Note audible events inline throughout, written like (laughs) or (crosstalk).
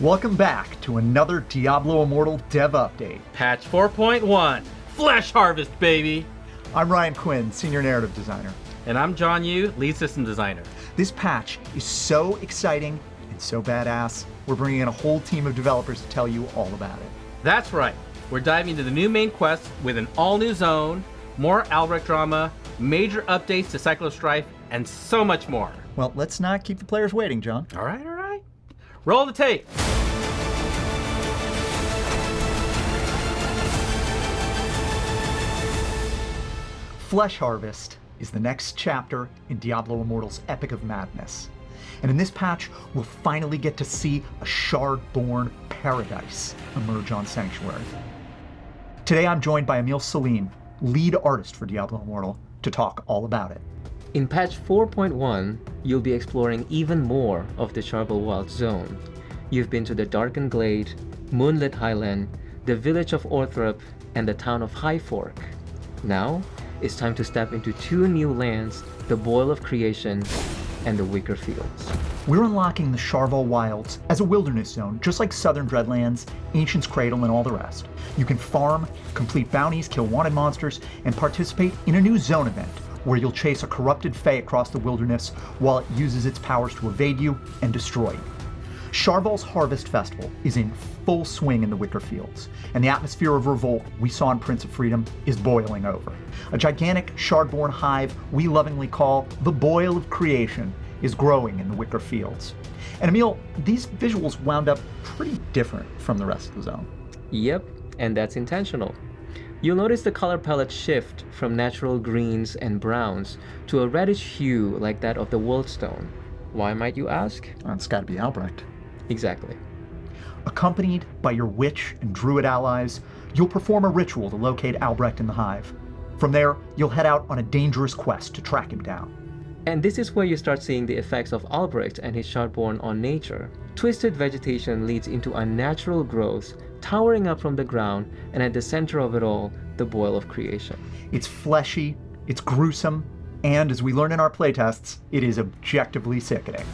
Welcome back to another Diablo Immortal dev update. Patch 4.1 Flesh Harvest, baby! I'm Ryan Quinn, Senior Narrative Designer. And I'm John Yu, Lead System Designer. This patch is so exciting and so badass, we're bringing in a whole team of developers to tell you all about it. That's right. We're diving into the new main quest with an all new zone, more Albrecht drama, major updates to Cyclostrife, and so much more. Well, let's not keep the players waiting, John. All right, all right. Roll the tape. Flesh Harvest is the next chapter in Diablo Immortal's Epic of Madness. And in this patch, we'll finally get to see a shard-born paradise emerge on Sanctuary. Today I'm joined by Emil Salim, lead artist for Diablo Immortal, to talk all about it. In patch 4.1, you'll be exploring even more of the Charvel Wild Zone. You've been to the Darkened Glade, Moonlit Highland, the village of Orthrop, and the town of High Fork. Now, it's time to step into two new lands the Boil of Creation and the Wicker Fields. We're unlocking the Charvel Wilds as a wilderness zone, just like Southern Dreadlands, Ancient's Cradle, and all the rest. You can farm, complete bounties, kill wanted monsters, and participate in a new zone event where you'll chase a corrupted Fae across the wilderness while it uses its powers to evade you and destroy you. Charvel's Harvest Festival is in full swing in the Wicker Fields, and the atmosphere of revolt we saw in Prince of Freedom is boiling over. A gigantic shardborn hive we lovingly call the Boil of Creation is growing in the Wicker Fields. And Emil, these visuals wound up pretty different from the rest of the zone. Yep, and that's intentional. You'll notice the color palette shift from natural greens and browns to a reddish hue like that of the Worldstone. Why might you ask? It's gotta be Albrecht. Exactly. Accompanied by your witch and druid allies, you'll perform a ritual to locate Albrecht in the hive. From there, you'll head out on a dangerous quest to track him down. And this is where you start seeing the effects of Albrecht and his Shardborn on nature. Twisted vegetation leads into unnatural growth, towering up from the ground, and at the center of it all, the boil of creation. It's fleshy, it's gruesome, and as we learn in our playtests, it is objectively sickening.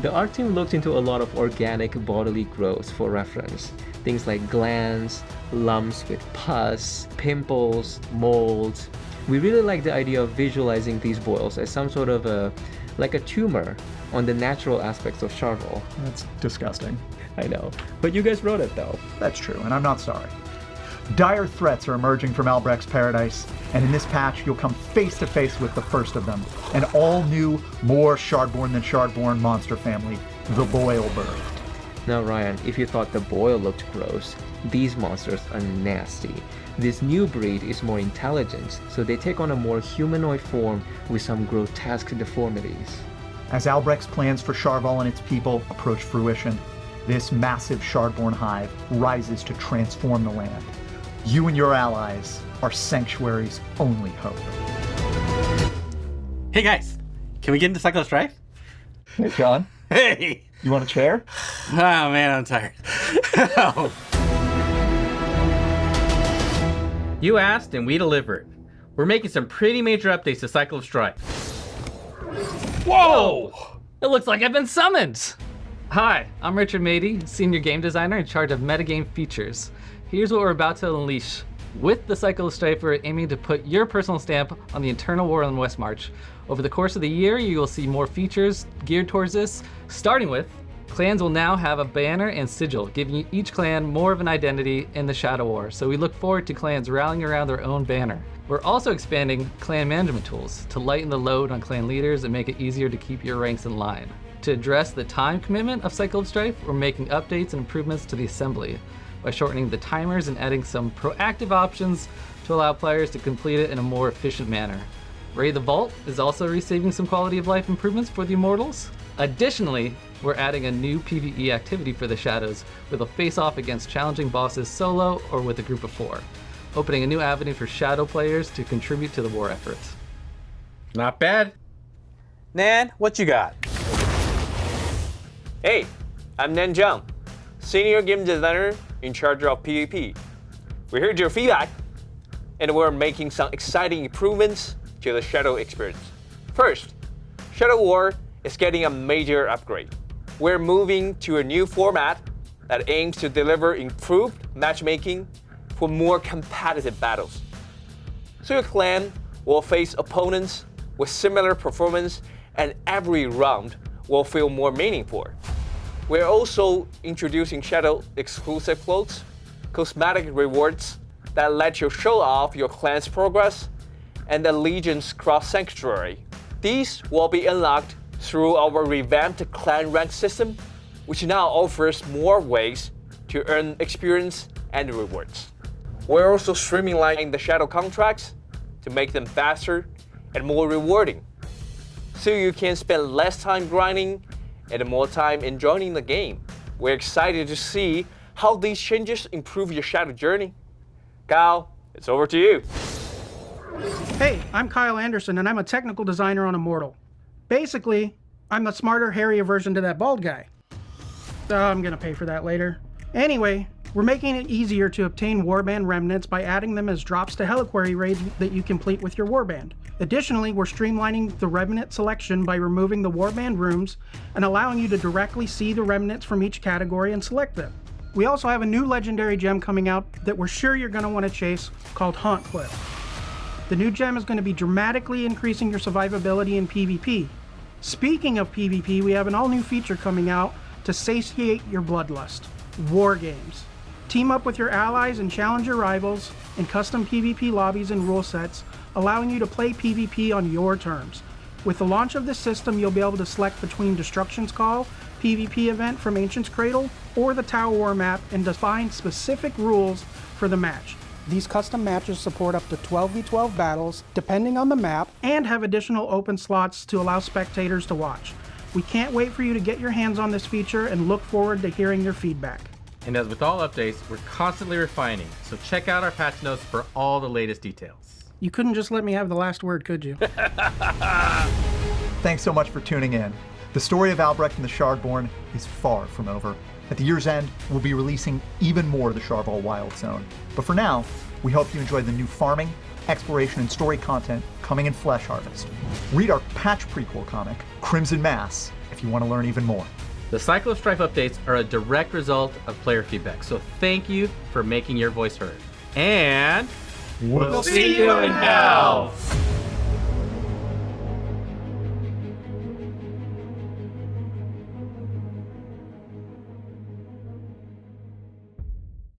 The art team looked into a lot of organic bodily growth for reference. Things like glands, lumps with pus, pimples, molds. We really like the idea of visualizing these boils as some sort of a like a tumor on the natural aspects of Charvel. That's disgusting. I know. But you guys wrote it though. That's true, and I'm not sorry. Dire threats are emerging from Albrecht's paradise, and in this patch, you'll come face to face with the first of them an all new, more shardborn than shardborn monster family, the Boil birthed. Now, Ryan, if you thought the boil looked gross, these monsters are nasty. This new breed is more intelligent, so they take on a more humanoid form with some grotesque deformities. As Albrecht's plans for Charvel and its people approach fruition, this massive shardborn hive rises to transform the land. You and your allies are Sanctuary's only hope. Hey guys, can we get into Cycle of Strife? Hey, John, Hey! you want a chair? Oh man, I'm tired. (laughs) you asked and we delivered. We're making some pretty major updates to Cycle of Strife. Whoa! It looks like I've been summoned! Hi, I'm Richard Mady, Senior Game Designer in charge of metagame features. Here's what we're about to unleash. With the Cycle of Strife, we're aiming to put your personal stamp on the Eternal War in Westmarch. Over the course of the year, you will see more features geared towards this, starting with Clans will now have a banner and sigil, giving each clan more of an identity in the Shadow War, so we look forward to clans rallying around their own banner. We're also expanding clan management tools to lighten the load on clan leaders and make it easier to keep your ranks in line. To address the time commitment of Cycle of Strife, we're making updates and improvements to the assembly by shortening the timers and adding some proactive options to allow players to complete it in a more efficient manner. Ray the Vault is also receiving some quality of life improvements for the Immortals. Additionally, we're adding a new PvE activity for the Shadows with a face off against challenging bosses solo or with a group of four, opening a new avenue for Shadow players to contribute to the war efforts. Not bad. Nan, what you got? Hey, I'm Nan Zhang, Senior Game Designer in charge of PvP. We heard your feedback, and we're making some exciting improvements to the Shadow experience. First, Shadow War is getting a major upgrade. We're moving to a new format that aims to deliver improved matchmaking for more competitive battles. So your clan will face opponents with similar performance and every round will feel more meaningful. We're also introducing Shadow exclusive clothes, cosmetic rewards that let you show off your clan's progress, and the Legion's Cross Sanctuary. These will be unlocked through our revamped clan rank system, which now offers more ways to earn experience and rewards. We're also streamlining the shadow contracts to make them faster and more rewarding. So you can spend less time grinding and more time enjoying the game. We're excited to see how these changes improve your shadow journey. Kyle, it's over to you. Hey, I'm Kyle Anderson, and I'm a technical designer on Immortal. Basically, I'm the smarter, hairier version to that bald guy. Oh, I'm gonna pay for that later. Anyway, we're making it easier to obtain warband remnants by adding them as drops to Heliquary raids that you complete with your warband. Additionally, we're streamlining the remnant selection by removing the warband rooms and allowing you to directly see the remnants from each category and select them. We also have a new legendary gem coming out that we're sure you're going to want to chase called Haunt Cliff. The new gem is going to be dramatically increasing your survivability in PvP. Speaking of PvP, we have an all new feature coming out to satiate your bloodlust War Games. Team up with your allies and challenge your rivals in custom PvP lobbies and rule sets, allowing you to play PvP on your terms. With the launch of this system, you'll be able to select between Destruction's Call, PvP event from Ancient's Cradle, or the Tower War map and define specific rules for the match. These custom matches support up to 12v12 battles, depending on the map, and have additional open slots to allow spectators to watch. We can't wait for you to get your hands on this feature and look forward to hearing your feedback. And as with all updates, we're constantly refining, so check out our patch notes for all the latest details. You couldn't just let me have the last word, could you? (laughs) Thanks so much for tuning in. The story of Albrecht and the Shardborn is far from over. At the year's end, we'll be releasing even more of the Sharval Wild Zone. But for now, we hope you enjoy the new farming, exploration, and story content coming in Flesh Harvest. Read our patch prequel comic, Crimson Mass, if you want to learn even more. The Cyclo Strife updates are a direct result of player feedback, so thank you for making your voice heard. And We'll see you in hell!